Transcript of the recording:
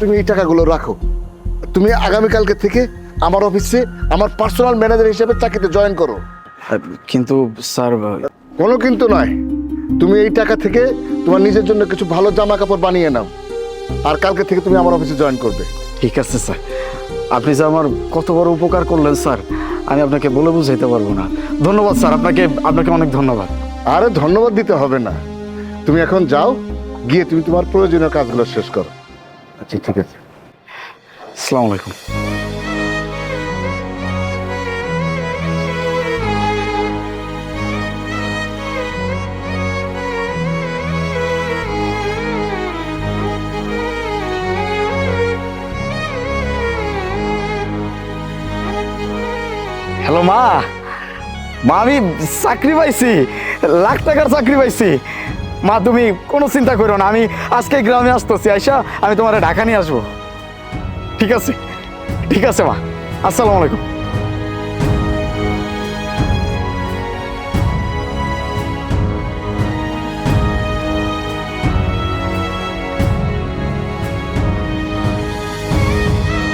তুমি এই টাকাগুলো রাখো। তুমি আগামীকালকে থেকে আমার অফিসে আমার পার্সোনাল ম্যানেজার হিসেবে চাকরিতে জয়েন করো। কিন্তু স্যার কোনো কিন্তু নয়। তুমি এই টাকা থেকে তোমার নিজের জন্য কিছু ভালো জামা কাপড় বানিয়ে নাও। আর কালকে থেকে তুমি আমার অফিসে জয়েন করবে। ঠিক আছে স্যার। আপনি যে আমার কত বড় উপকার করলেন স্যার আমি আপনাকে বলে বুঝাইতে পারব না। ধন্যবাদ স্যার। আপনাকে আপনাকে অনেক ধন্যবাদ। আরে ধন্যবাদ দিতে হবে না। তুমি এখন যাও গিয়ে তুমি তোমার প্রয়োজনীয় কাজগুলো শেষ করো। আচ্ছা ঠিক আছে। আসসালামু আলাইকুম। হ্যালো মা মা আমি চাকরি পাইছি, লাখ টাকার চাকরি পাইছি। মা, তুমি কোনো চিন্তা করো না, আমি আজকে গ্রামে আসতেছি, আইসা আমি তোমার ঢাকা নিয়ে আসব। ঠিক আছে? ঠিক আছে মা। আসসালামু আলাইকুম।